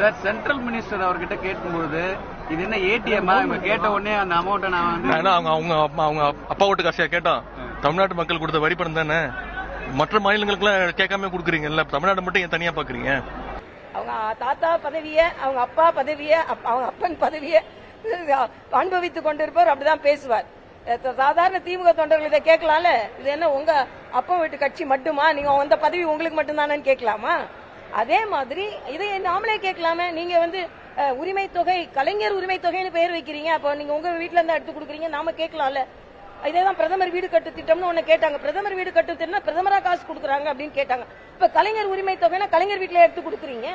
Sir central minister அவர்கிட்ட கேட்கும்போது இது என்ன ஏடிஎம்மா இவங்க கேட்ட உடனே அந்த அமௌண்ட்டை நான் வந்து ஏன்னா அவங்க அவங்க அப்பா அவங்க அப்பா ஓட்டு காசியா கேட்டோம் தமிழ்நாட்டு மக்கள் கொடுத்த வரி பணம் தானே? மற்ற மாநிலங்களுக்குலாம் கேட்காம கொடுக்குறீங்கல்ல தமிழ்நாடு மட்டும் ஏன் தனியா பாக்குறீங்க? அவங்க தாத்தா பதவிய அவங்க அப்பா பதவிய அவங்க அப்பன் பதவிய அனுபவித்துக் கொண்டிருப்பவர் அப்படிதான் பேசுவார். சாதாரண திமுக தொண்டர்கள் இதை கேட்கலாம்ல? இது என்ன உங்க அப்பா வீட்டு கட்சி மட்டுமா? நீங்க அந்த பதவி உங்களுக்கு மட்டும்தானு கேட்கலாமா? அதே மாதிரி இதை நாமளே கேட்கலாமே. நீங்க வந்து உரிமை தொகை கலைஞர் உரிமை தொகைன்னு பேர் வைக்கிறீங்க. அப்போ நீங்க உங்க வீட்டுல இருந்தா எடுத்து கொடுக்குறீங்க நாம கேட்கலாம்ல. இதேதான் பிரதமர் வீடு கட்டு திட்டம்னு ஒண்ணு கேட்டாங்க. பிரதமர் வீடு கட்டு திட்டம்னா பிரதமரா காசு கொடுக்குறாங்க அப்படின்னு கேட்டாங்க. இப்ப கலைஞர் உரிமை தொகைனா கலைஞர் வீட்டுல எடுத்து கொடுக்குறீங்க.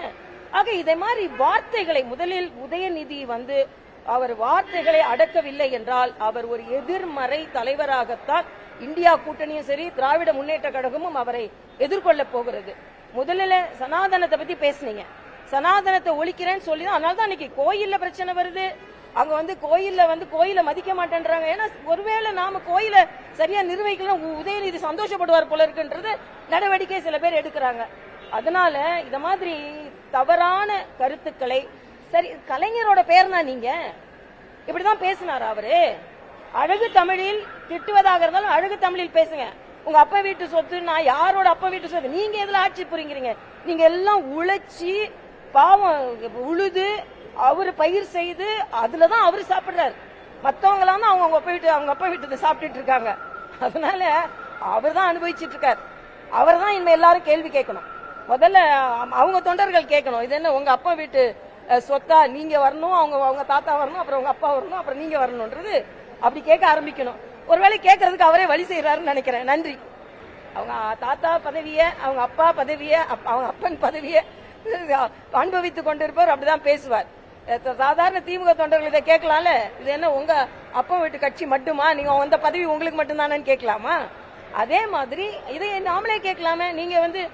ஆக இதே மாதிரி வார்த்தைகளை முதலில் உதயநிதி வந்து அவர் வார்த்தைகளை அடக்கவில்லை என்றால் அவர் ஒரு எதிர்மறை தலைவராகத்தான் இந்தியா கூட்டணியும் சரி திராவிட முன்னேற்ற கழகமும் அவரை எதிர்கொள்ள போகிறது. முதல்ல சனாதனத்தை பத்தி பேசுனீங்க. சனாதனத்தை ஒழிக்கிறேன்னு சொல்லி தான் அதனால தான் இன்னைக்கு கோயில்ல பிரச்சனை வருது. அங்க வந்து கோயில்ல வந்து கோயில மதிக்க மாட்டேன்றாங்க. ஏன்னா ஒருவேளை நாம கோயில சரியா நிர்வகிக்கலாம் உதயநிதி சந்தோஷப்படுவார் போல இருக்குன்றது நடவடிக்கை சில பேர் எடுக்கிறாங்க. அதனால இந்த மாதிரி தவறான கருத்துக்களை சரி கலைஞரோட பேர்னா நீங்க? இப்படிதான் பேசினார் அவரு? அழகு தமிழில் திட்டுவதாக இருந்தாலும் அழகு தமிழில் பேசுங்க. உங்க அப்பா வீட்டு சொத்து நான் யாரோட அப்பா வீட்டு சொத்து? நீங்க எதுல ஆட்சி புரிங்கிறீங்க நீங்க எல்லாம் உழைச்சி பாவம் உழுது அவரு பயிர் செய்து அதுலதான் அவரு சாப்பிடுறாரு. மத்தவங்க எல்லாம் தான் அவங்க அப்பா வீட்டு அவங்க அப்பா வீட்டு சாப்பிட்டுட்டு இருக்காங்க. அதனால அவர் தான் அனுபவிச்சிட்டு இருக்காரு. அவர் தான் இனிமே எல்லாரும் கேள்வி கேட்கணும். முதல்ல அவங்க தொண்டர்கள் கேட்கணும். இது என்ன உங்க அப்பா வீட்டு சொத்தா நீங்க வரணும் அவங்க அவங்க தாத்தா வரணும் அப்புறம் உங்க அப்பா வரணும் அப்புறம் நீங்க வரணும்ன்றது அப்படி கேட்க ஆரம்பிக்கணும். ஒருவேளை கேட்கறதுக்கு அவரே வழி செய்யறாருன்னு நினைக்கிறேன். நன்றி. அவங்க தாத்தா பதவிய அவங்க அப்பா பதவிய அப்- அவங்க அப்பன் பதவிய அனுபவித்துக் கொண்டிருப்பவர் அப்படிதான் பேசுவார். சாதாரண திமுக தொண்டர்கள் இதை கேட்கலாம்ல? இது என்ன உங்க அப்பா வீட்டு கட்சி மட்டுமா? நீங்க அந்த பதவி உங்களுக்கு மட்டும்தானு கேட்கலாமா? அதே மாதிரி இதை நாமளே கேட்கலாமே. நீங்க வந்து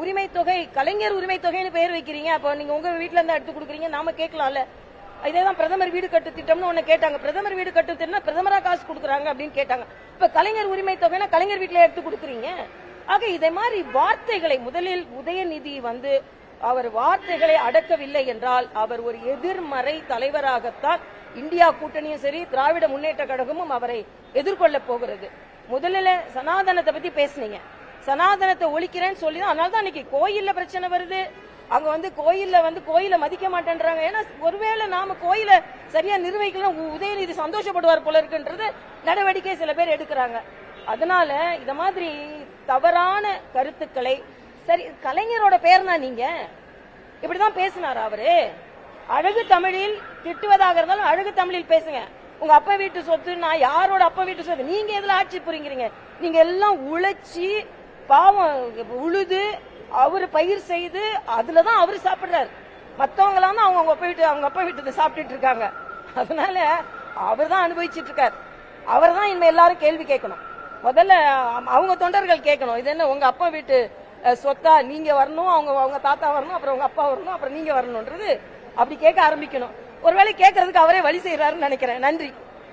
உரிமை தொகை கலைஞர் உரிமை தொகைன்னு பேர் வைக்கிறீங்க. அப்போ நீங்க உங்க வீட்டுல இருந்து எடுத்து கொடுக்குறீங்க நாம கேட்கலாம்ல. இதேதான் பிரதமர் வீடு கட்டு திட்டம்னு ஒண்ணு கேட்டாங்க. பிரதமர் வீடு கட்டு திட்டம்னா பிரதமரா காசு கொடுக்குறாங்க அப்படின்னு கேட்டாங்க. இப்ப கலைஞர் உரிமை தொகைனா கலைஞர் வீட்டுல எடுத்து கொடுக்குறீங்க. ஆக இதே மாதிரி வார்த்தைகளை முதலில் உதயநிதி வந்து அவர் வார்த்தைகளை அடக்கவில்லை என்றால் அவர் ஒரு எதிர்மறை தலைவராகத்தான் இந்தியா கூட்டணியும் சரி திராவிட முன்னேற்ற கழகமும் அவரை எதிர்கொள்ள போகிறது. முதல்ல சனாதனத்தை பத்தி பேசுனீங்க. சனாதனத்தை ஒழிக்கிறேன்னு சொல்லி தான் அதனால தான் இன்னைக்கு கோயில்ல பிரச்சனை வருது. அங்க வந்து கோயில்ல வந்து கோயில மதிக்க மாட்டேன்றாங்க. ஏன்னா ஒருவேளை நாம கோயில சரியா நிர்வகிக்கலாம் உதயநிதி சந்தோஷப்படுவார் போல இருக்குன்றது நடவடிக்கை சில பேர் எடுக்கிறாங்க. அதனால இத மாதிரி தவறான கருத்துக்களை சரி கலைஞரோட பேர்னா நீங்க? இப்படிதான் பேசினார் அவரு? அழகு தமிழில் திட்டுவதாக இருந்தாலும் அழகு தமிழில் பேசுங்க. உங்க அப்பா வீட்டு சொத்து நான் யாரோட அப்பா வீட்டு சொத்து? நீங்க எதுல ஆட்சி புரிங்கிறீங்க நீங்க எல்லாம் உழைச்சி பாவம் உழுது அவரு பயிர் செய்து அதுலதான் அவரு சாப்பிடுறாரு. மத்தவங்க தான் அவங்க அவங்க வீட்டு அவங்க அப்பா வீட்டு சாப்பிட்டுட்டு இருக்காங்க. அதனால அவர் தான் அனுபவிச்சிட்டு இருக்காரு. அவர் தான் இனிமே எல்லாரும் கேள்வி கேட்கணும். முதல்ல அவங்க தொண்டர்கள் கேட்கணும். இது என்ன உங்க அப்பா வீட்டு சொத்தா நீங்க வரணும் அவங்க அவங்க தாத்தா வரணும் அப்புறம் உங்க அப்பா வரணும் அப்புறம் நீங்க வரணும்ன்றது அப்படி கேட்க ஆரம்பிக்கணும். ஒருவேளை கேட்கறதுக்கு அவரே வழி செய்யறாருன்னு நினைக்கிறேன். நன்றி.